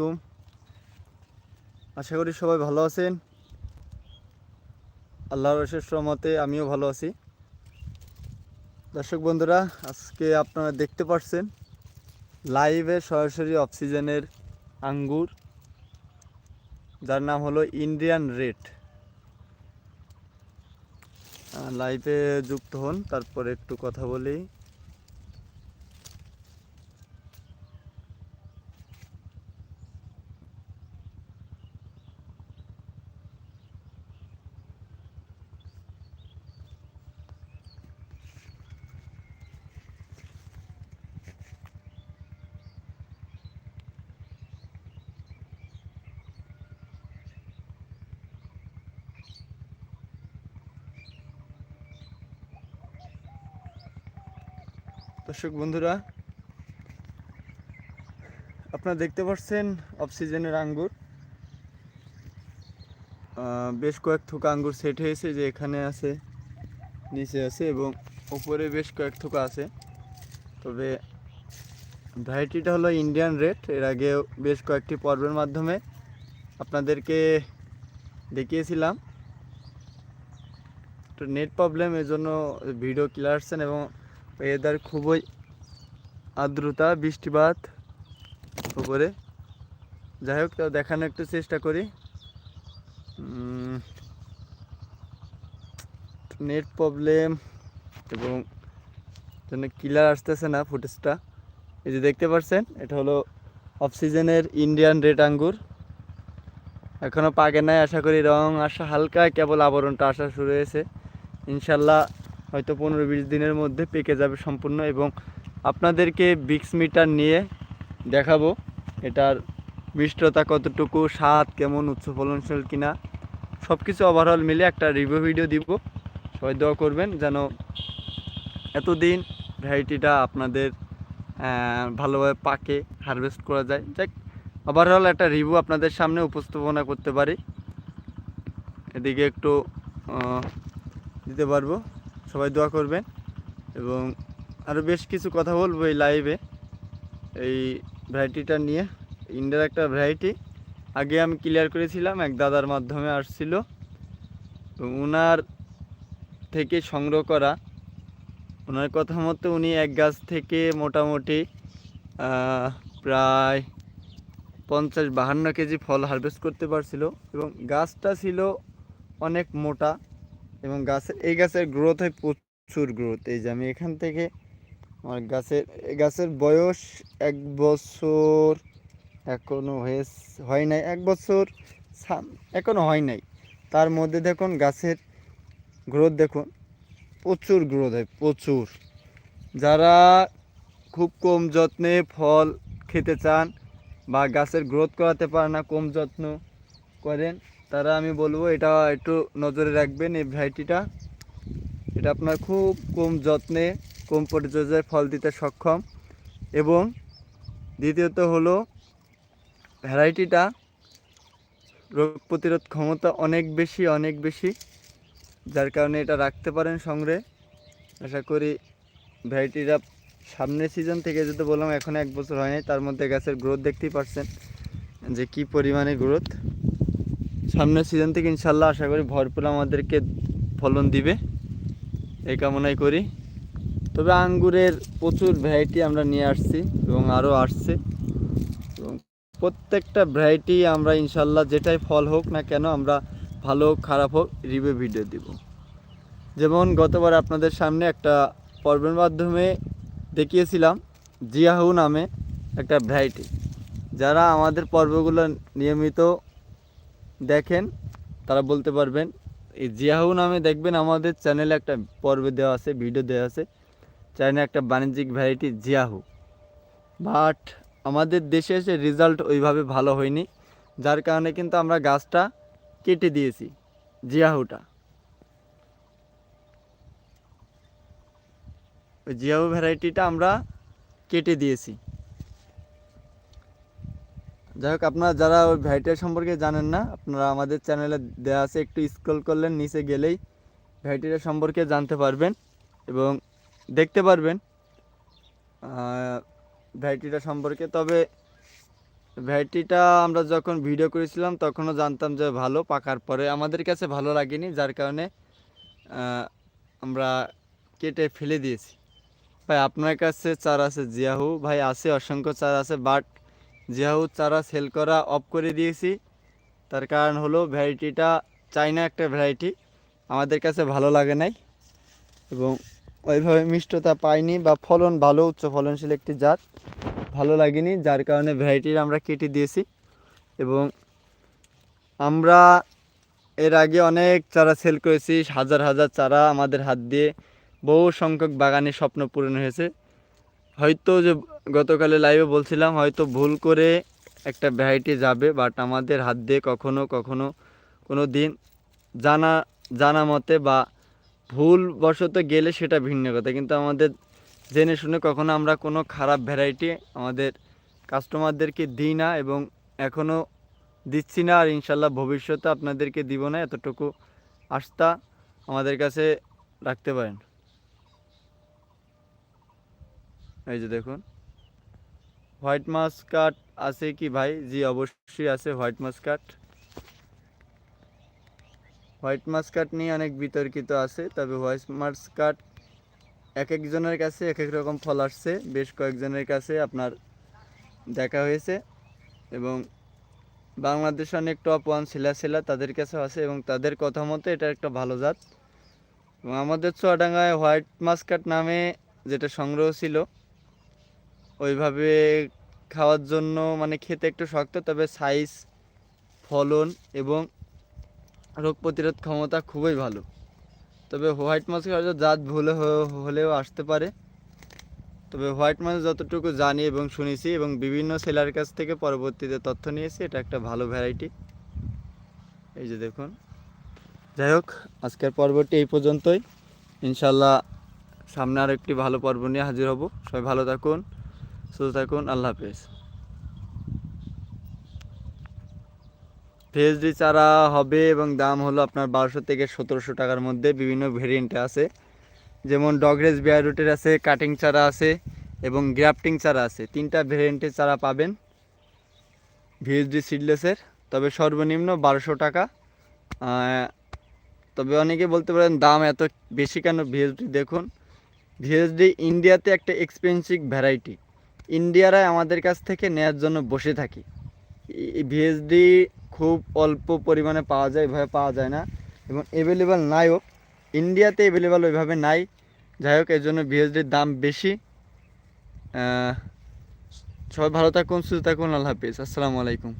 আলাইকুম। আশা করি সবাই ভালো আছেন। আল্লাহর অশেষ রহমতে আমিও ভালো আছি। দর্শক বন্ধুরা, আজকে আপনারা দেখতে পাচ্ছেন লাইভে সরাসরি অক্সিজেনের আঙ্গুর, যার নাম হলো ইন্ডিয়ান রেড। লাইভে যুক্ত হন, তারপরে একটু কথা বলি। দর্শক বন্ধুরা, আপনারা দেখতে পাচ্ছেন অক্সিজেনের আঙ্গুর। বেশ কয়েক থোকা আঙ্গুর সেট হয়েছে যে এখানে আছে, নিচে আছে এবং উপরে বেশ কয়েক থোকা আছে। তবে ভ্যারাইটিটা হলো ইন্ডিয়ান রেড এর আগেও বেশ কয়েকটি পর্বের মাধ্যমে আপনাদেরকে দেখিয়েছিলাম। তো নেট প্রবলেম এর জন্য ভিডিও ক্লিয়ার আসছেন এবং ওয়েদার খুবই আর্দ্রতা, বৃষ্টিপাত, উপরে। যাই হোক তাও দেখানোর একটু চেষ্টা করি। নেট প্রবলেম এবং জন্য কিলার আসতেছে না ফুটেজটা এই যে দেখতে পাচ্ছেন এটা হলো অক্সিজেনের ইন্ডিয়ান রেড আঙ্গুর। এখনও পাকে নাই, আশা করি রং আসা হালকা, কেবল আবরণটা আসা শুরু হয়েছে। ইনশাল্লাহ হয়তো পনেরো বিশ দিনের মধ্যে পেকে যাবে সম্পূর্ণ এবং আপনাদেরকে বিক্স মিটার নিয়ে দেখাবো এটার মিষ্টতা কতটুকু, স্বাদ কেমন, উচ্চ ফলনশীল কিনা সব কিছু ওভারঅল মিলে একটা রিভিউ ভিডিও দিব। সবাই দোয়া করবেন যেন এতদিন ভ্যারাইটিটা আপনাদের ভালোভাবে পাকে হারভেস্ট করা যায়। যাক ওভারঅল একটা রিভিউ আপনাদের সামনে উপস্থাপনা করতে পারি। এদিকে একটু দিতে পারব। সবাই দোয়া করবেন। এবং আরও বেশ কিছু কথা বলব এই লাইভে এই ভ্যারাইটিটা নিয়ে। ইন্ডিয়ার একটা ভ্যারাইটি আগে আমি ক্লিয়ার করেছিলাম, এক দাদার মাধ্যমে আসছিল। ওনার থেকে সংগ্রহ করা। ওনার কথা মতো উনি এক গাছ থেকে মোটামুটি প্রায় পঞ্চাশ বাহান্ন কেজি ফল হারভেস্ট করতে পারছিল। এবং গাছটা ছিল অনেক মোটা। এবং গাছের এই গাছের গ্রোথ হয় প্রচুর গ্রোথ এই যে আমি এখান থেকে আমার গাছের গাছের বয়স এক বছর এখনও হয়ে হয় নাই। এক বছর সাম- এখনও হয় নাই। তার মধ্যে দেখুন গাছের গ্রোথ দেখুন, প্রচুর গ্রোথ হয়, প্রচুর। যারা খুব কম যত্নে ফল খেতে চান বা গাছের গ্রোথ করাতে পারে না, কম যত্ন করেন তারা আমি বলব এটা একটু নজরে রাখবেন এই ভ্যারাইটিটা। এটা আপনার খুব কম যত্নে, কম পরিচর্যায় ফল দিতে সক্ষম। এবং দ্বিতীয়ত হলো, ভ্যারাইটিটা রোগ প্রতিরোধ ক্ষমতা অনেক বেশি অনেক বেশি। যার কারণে এটা রাখতে পারেন সংগ্রহে। আশা করি ভ্যারাইটিটা সামনের সিজন থেকে যেতে বললাম, এখন এক বছর হয়নি, তার মধ্যে গাছের গ্রোথ দেখতেই পারছেন যে কি পরিমাণে গ্রোথ সামনের সিজন থেকে ইনশাল্লাহ আশা করি ভরপুর আমাদেরকে ফলন দিবে। এই কামনাই করি। তবে আঙ্গুরের প্রচুর ভ্যারাইটি আমরা নিয়ে আসছি এবং আরও আসছে। এবং প্রত্যেকটা ভ্যারাইটি আমরা ইনশাল্লাহ যেটাই ফল হোক না কেন আমরা ভালো খারাপ হোক রিভিউ ভিডিও দিব। যেমন গতবার আপনাদের সামনে একটা পর্বের মাধ্যমে দেখিয়েছিলাম, জিয়াহু নামে একটা ভ্যারাইটি যারা আমাদের পর্বগুলো নিয়মিত দেখেন, তারা বলতে পারবেন, এই জিয়াহু নামে দেখবেন আমাদের চ্যানেলে একটা পর্বে দেওয়া আছে ভিডিও দেওয়া আছে। চ্যানেলে একটা বাণিজ্যিক ভ্যারাইটি জিয়াহু। বাট আমাদের দেশে এসে রেজাল্ট ওইভাবে ভালো হয়নি। যার কারণে কিন্তু আমরা গাছটা কেটে দিয়েছি, জিয়াহুটা। ওই জিয়াহু ভ্যারাইটিটা আমরা কেটে দিয়েছি। যাই হোক, আপনারা যারা ওই ভ্যারাইটির সম্পর্কে জানেন না, আপনারা আমাদের চ্যানেলে দেওয়া আছে, একটু স্ক্রল করলেন, নিচে গেলেই ভ্যারাইটিটা সম্পর্কে জানতে পারবেন এবং দেখতে পারবেন। ভ্যারাইটিটা সম্পর্কে, তবে ভ্যারাইটিটা আমরা যখন ভিডিও করেছিলাম, তখনও জানতাম যে ভালো, পাকার পরে আমাদের কাছে ভালো লাগেনি, যার কারণে আমরা কেটে ফেলে দিয়েছি। ভাই, আপনার কাছে চার আছে, জিয়াহু ভাই আছে, অসংখ্য চার আছে বাট জিয়াহু চারা সেল করা অফ করে দিয়েছি, তার কারণ হলো ভ্যারাইটিটা চাইনা একটা ভ্যারাইটি আমাদের কাছে ভালো লাগে নাই এবং ওইভাবে মিষ্টতা পাইনি বা ফলন ভালো, উচ্চ ফলনশীল একটি জাত, ভালো লাগেনি, যার কারণে ভ্যারাইটির আমরা কেটে দিয়েছি এবং আমরা এর আগে অনেক চারা সেল করেছি, হাজার হাজার চারা আমাদের হাত দিয়ে বহু সংখ্যক বাগানে স্বপ্ন পূরণ হয়েছে। হয়তো যে গতকালে লাইভে বলছিলাম, হয়তো ভুল করে একটা ভ্যারাইটি যাবে বাট আমাদের হাত দিয়ে কখনো কখনো কোনো দিন জানা জানা মতে বা ভুল বশত গেলে সেটা ভিন্ন কথা। কিন্তু আমাদের জেনে শুনে কখনো আমরা কোনো খারাপ ভ্যারাইটি আমাদের কাস্টমারদেরকে দিই না এবং এখনও দিচ্ছি না, আর ইনশাল্লাহ ভবিষ্যতে আপনাদেরকে দিব না, এতটুকু আস্থা আমাদের কাছে রাখতে পারেন। এই যে দেখুন। হোয়াইট মাস্কাট আছে কি ভাই? জি, অবশ্যই আছে হোয়াইট মাস্কাট হোয়াইট মাস্কাট নিয়ে অনেক বিতর্কিত আছে, তবে হোয়াইট মাস্কাট এক একজনের কাছে এক এক রকম ফল আসছে। বেশ কয়েকজনের কাছে আপনার দেখা হয়েছে এবং বাংলাদেশে অনেক টপ ওয়ান শিলা শিলা তাদের কাছে আছে এবং তাদের কথা মতো এটা একটা ভালো জাত। এবং আমাদের চুয়াডাঙ্গায় হোয়াইট মাস্কাট নামে যেটা সংগ্রহ ছিল ওইভাবে খাওয়ার জন্য মানে খেতে একটু শক্ত, তবে সাইজ ফলন এবং রোগ প্রতিরোধ ক্ষমতা খুবই ভালো। তবে হোয়াইট মাছের হয়তো জাত ভুলে হলেও আসতে পারে। তবে হোয়াইট মাছ যতটুকু জানি এবং শুনেছি এবং বিভিন্ন সেলার কাছ থেকে পরবর্তীতে তথ্য নিয়েছি, এটা একটা ভালো ভ্যারাইটি এই যে দেখুন। যাই হোক, আজকের পর্বটি এই পর্যন্তই। ইনশাল্লাহ সামনে আর একটি ভালো পর্ব নিয়ে হাজির হব। সবাই ভালো থাকুন। সুস্থ থাকুন, আল্লাহ হাফেজ। পিএইচডি চারা হবে এবং দাম হলো আপনার বারোশো থেকে সতেরোশো টাকার মধ্যে বিভিন্ন ভেরিয়েন্টে আছে। যেমন ডগরেজ বিয়ার রুটের আছে কাটিং চারা আছে এবং গ্রাফটিং চারা আছে। তিনটা ভেরিয়েন্টের চারা পাবেন ভিএসডি সিডলেসের তবে সর্বনিম্ন বারোশো টাকা। তবে অনেকে বলতে পারেন দাম এত বেশি কেন ভিএসডি দেখুন ভিএসডি ইন্ডিয়াতে একটা এক্সপেন্সিভ ভ্যারাইটি ইন্ডিয়ারাই আমাদের কাছ থেকে নেয়ার জন্য বসে থাকি। ভিএসডি খুব অল্প পরিমাণে পাওয়া যায়, এভাবে পাওয়া যায় না। এবং অ্যাভেলেবেল নাইও ইন্ডিয়াতে অ্যাভেলেবেল ওইভাবে নাই। যাই হোক, এর জন্য ভিএসডির দাম বেশি। সবাই ভালো থাকুন, সুস্থ থাকুন, আল্লাহ হাফিজ। আসসালামু আলাইকুম।